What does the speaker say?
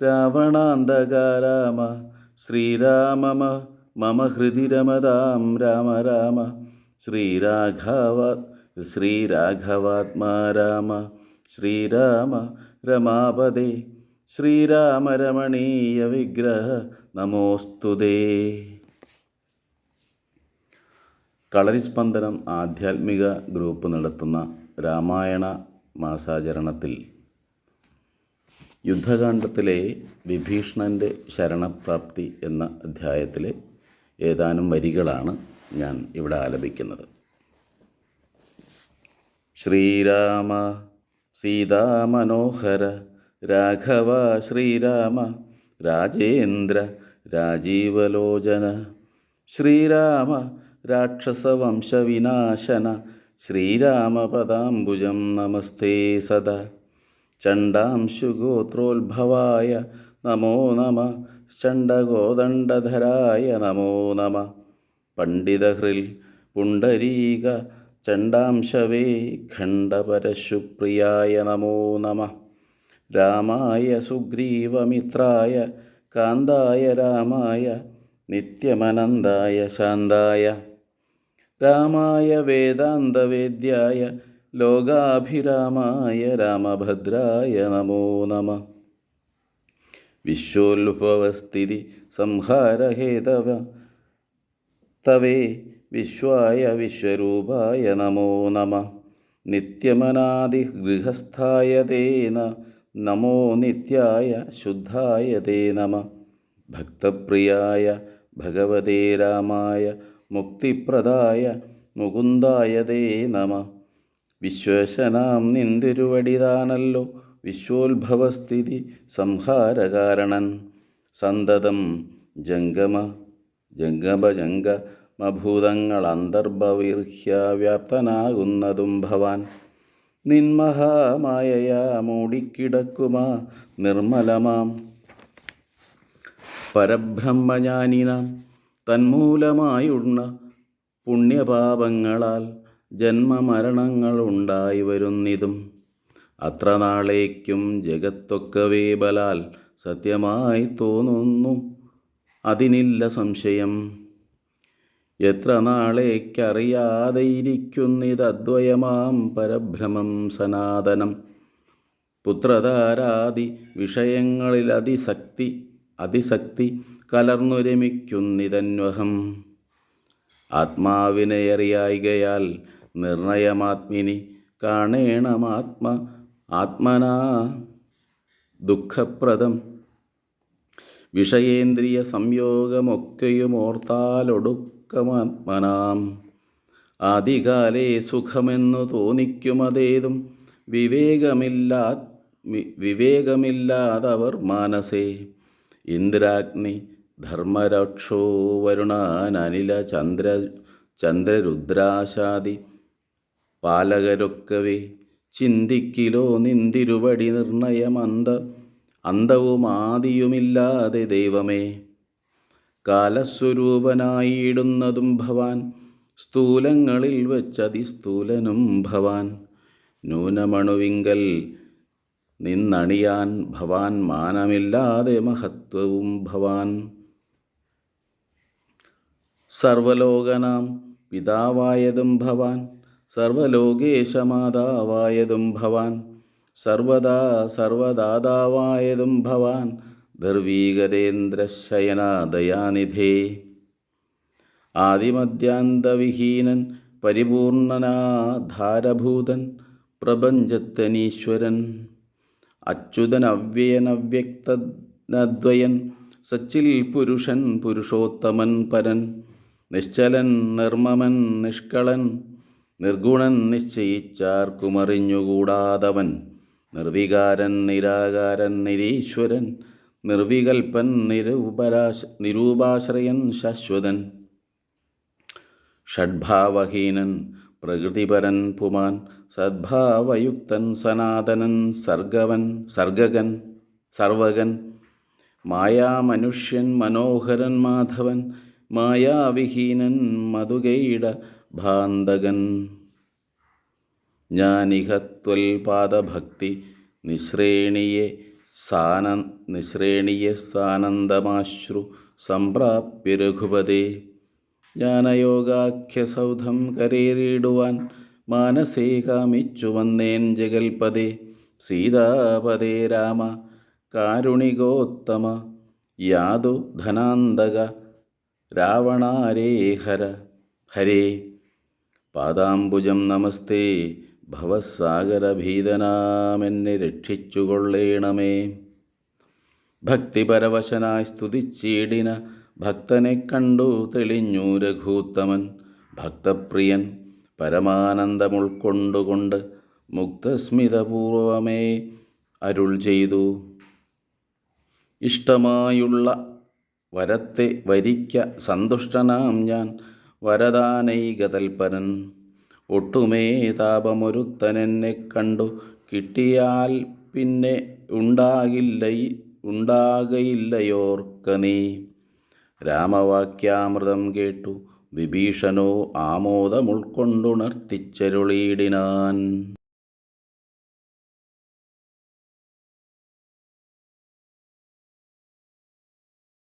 രാവണാന്തക രാമ ശ്രീരാമ മമ ഹൃദി രമതാം രാമ രാമ ശ്രീരാഘവ ശ്രീരാഘവാത്മാ രാമ ശ്രീരാമ രമാപദേ ശ്രീരാമ രമണീയ വിഗ്രഹ നമോസ്തുതേ കളരിസ്പന്ദനം ആധ്യാത്മിക ഗ്രൂപ്പ് നടത്തുന്ന രാമായണ മാസാചരണത്തിൽ യുദ്ധകാണ്ഡത്തിലെ വിഭീഷണന്റെ ശരണപ്രാപ്തി എന്ന അധ്യായത്തിലെ ഏതാനും വരികളാണ് ഞാൻ ഇവിടെ ആലപിക്കുന്നത്. ശ്രീരാമ സീതാമനോഹര രാഘവ ശ്രീരാമ രാജേന്ദ്ര രാജീവലോചന ശ്രീരാമ രാക്ഷസവംശവിനാശന ശ്രീരാമപദാംബുജം നമസ്തേ സദാ. ചണ്ഡാംശുഗോത്രോത്ഭവായ നമോ നമ ചണ്ഡഗോദണ്ഡധരായ നമോ നമ. പണ്ഡിതഹൃൽ പുണ്ടരീക ചണ്ഡാംശവേ ഖണ്ഡപരശുപ്രിയായ നമോ നമ. രാമായ സുഗ്രീവമിത്രായ കാന്തായ രാമായ നിത്യമനന്തായ ശാന്തായ. രാമായ വേദാന്തവേദ്യായ ലോകാഭിരാമായ രാമഭദ്രായ നമോ നമ. വിശ്വോത്ഭവസ്ഥിതി സംഹാരഹേതവ. തവേ വിശ്വായ വിശ്വരൂപായ നമോ നമ. നിത്യമനാദിഗൃഹസ്ഥായ തേന. നമോ നിത്യായ ശുദ്ധായ തേ നമ ഭക്തപ്രിയായ ഭഗവതേ രാമായ മുക്തിപ്രദായ മുകുന്ദായ തേ നമ വിശ്വേശനാം നിന്തിരുവടിതാനല്ലോ വിശ്വോത്ഭവസ്ഥിതി സംഹാരകാരണൻ. സന്തതം ജംഗമ ജംഗമജംഗമഭൂതങ്ങൾ അന്തർഭവിർഹ്യാവ്യാപ്തനാകുന്നതും ഭവാൻ നിന്മഹാമായയാ മൂടിക്കിടക്കുമാ നിർമ്മലമാം. പരബ്രഹ്മജ്ഞാനിനാം തന്മൂലമായുണ്ണ പുണ്യപാപങ്ങളാൽ ജന്മമരണങ്ങൾ ഉണ്ടായി വരുന്നിതും. അത്ര നാളേക്കും ജഗത്തൊക്കവേ ബലാൽ സത്യമായി തോന്നുന്നു. അതിനില്ല സംശയം. എത്ര നാളേക്കറിയാതെ ഇരിക്കുന്നിതദ്വയമാം പരഭ്രമം സനാതനം. പുത്രധാരാദി വിഷയങ്ങളിൽ അതിശക്തി അതിശക്തി കലർന്നു രമിക്കുന്നിതന്വഹം ആത്മാവിനെ അറിയായികയാൽ നിർണയമാത്മിനി കാണേണമാത്മ ആത്മനാ ദുഃഖപ്രദം. വിഷയേന്ദ്രിയ സംയോഗമൊക്കെയും ഓർത്താലൊടുക്കമാത്മനാം. ആദികാലേ സുഖമെന്നു തോന്നിക്കുമതേതും വിവേകമില്ലാ വിവേകമില്ലാതവർ മാനസേ. ഇന്ദ്രാഗ്നി ധർമ്മരക്ഷോ വരുണാനനില ചന്ദ്ര ചന്ദ്രരുദ്രാശാദി പാലകരൊക്കവേ ചിന്തിക്കിലോ നിന്തിരുവടി നിർണയമന്ത അന്തവും ആദിയുമില്ലാതെ ദൈവമേ. കാലസ്വരൂപനായിടുന്നതും ഭവാൻ സ്ഥൂലങ്ങളിൽ വച്ചതിസ്ഥൂലനും ഭവാൻ. ന്യൂനമണുവിങ്കൽ നിന്നണിയാൻ ഭവാൻ മാനമില്ലാതെ മഹത്വവും ഭവാൻ. സർവലോകനാം പിതാവായതും ഭവാൻ സർവലോകേശമാതാവായതും ഭവാൻ. സർവദാ സർവദാതാവായതും ഭവാൻ. ദർവീകരേന്ദ്രശയനാദയാനിധേ ആദിമദ്യാന്തവിഹീനൻ പരിപൂർണനാധാരഭൂതൻ പ്രപഞ്ചത്തനീശ്വരൻ. അച്യുതൻ അവ്യയൻ അവ്യക്തനദ്വയൻ സച്ചിൽ പുരുഷൻ പുരുഷോത്തമൻ പരൻ നിശ്ചലൻ നിർമ്മമൻ നിഷ്കളൻ നിർഗുണൻ നിശ്ചയിച്ചാർക്കുമറിഞ്ഞുകൂടാതവൻ നിർവികാരൻ നിരാകാരൻ നിരീശ്വരൻ നിർവികൽപ്പൻ നിരൂപരാശ നിരൂപാശ്രയൻ ശാശ്വതൻ. ഷഡ്ഭാവഹീനൻ പ്രകൃതിപരൻ പുമാൻ സദ്ഭാവയുക്തൻ സനാതനൻ സർഗവൻ സർഗകൻ സർവകൻ. മായാമനുഷ്യൻ മനോഹരൻ മാധവൻ മായാവിഹീനൻ മധുകൈട ഭാന്തകൻ. ജ്ഞാനിഹത്വൽപാദഭക്തി നിശ്രേണിയെ സാന നിശ്രേണിയെ സാനന്ദമാശ്രു സംപ്രാപ്യ രഘുപതേ. ജ്ഞാനയോഗാഖ്യസൗധം കരേറിയിടുവാൻ മാനസേ കാമിച്ചു വന്നേൻ ജഗൽപദേ സീതാപദേ രാമ കാരുണികോത്തമ യാതു ധനാന്തക രാവണാരേ ഹര ഹരേ. പാദാംബുജം നമസ്തേ. ഭവസാഗരഭീതനാമെന്നെ രക്ഷിച്ചുകൊള്ളേണമേ. ഭക്തിപരവശനായി സ്തുതിച്ചീടിന ഭക്തനെ കണ്ടു തെളിഞ്ഞു രഘൂത്തമൻ. ഭക്തപ്രിയൻ പരമാനന്ദമുൾക്കൊണ്ടുകൊണ്ട് മുക്തസ്മിതപൂർവമേ അരുൾ ചെയ്തു. ഇഷ്ടമായുള്ള വരത്തെ വരിക്ക സന്തുഷ്ടനാം ഞാൻ. വരദാനൈകതൽപരൻ ഒട്ടുമേ താപമൊരുത്തനെന്നെ കണ്ടു. കിട്ടിയാൽ പിന്നെ ഉണ്ടാകില്ല ഉണ്ടാകയില്ലയോർക്ക നീ. രാമവാക്യാമൃതം കേട്ടു. വിഭീഷണോ ആമോദമുൾക്കൊണ്ടുണർത്തിച്ചരുളീടിനാൻ.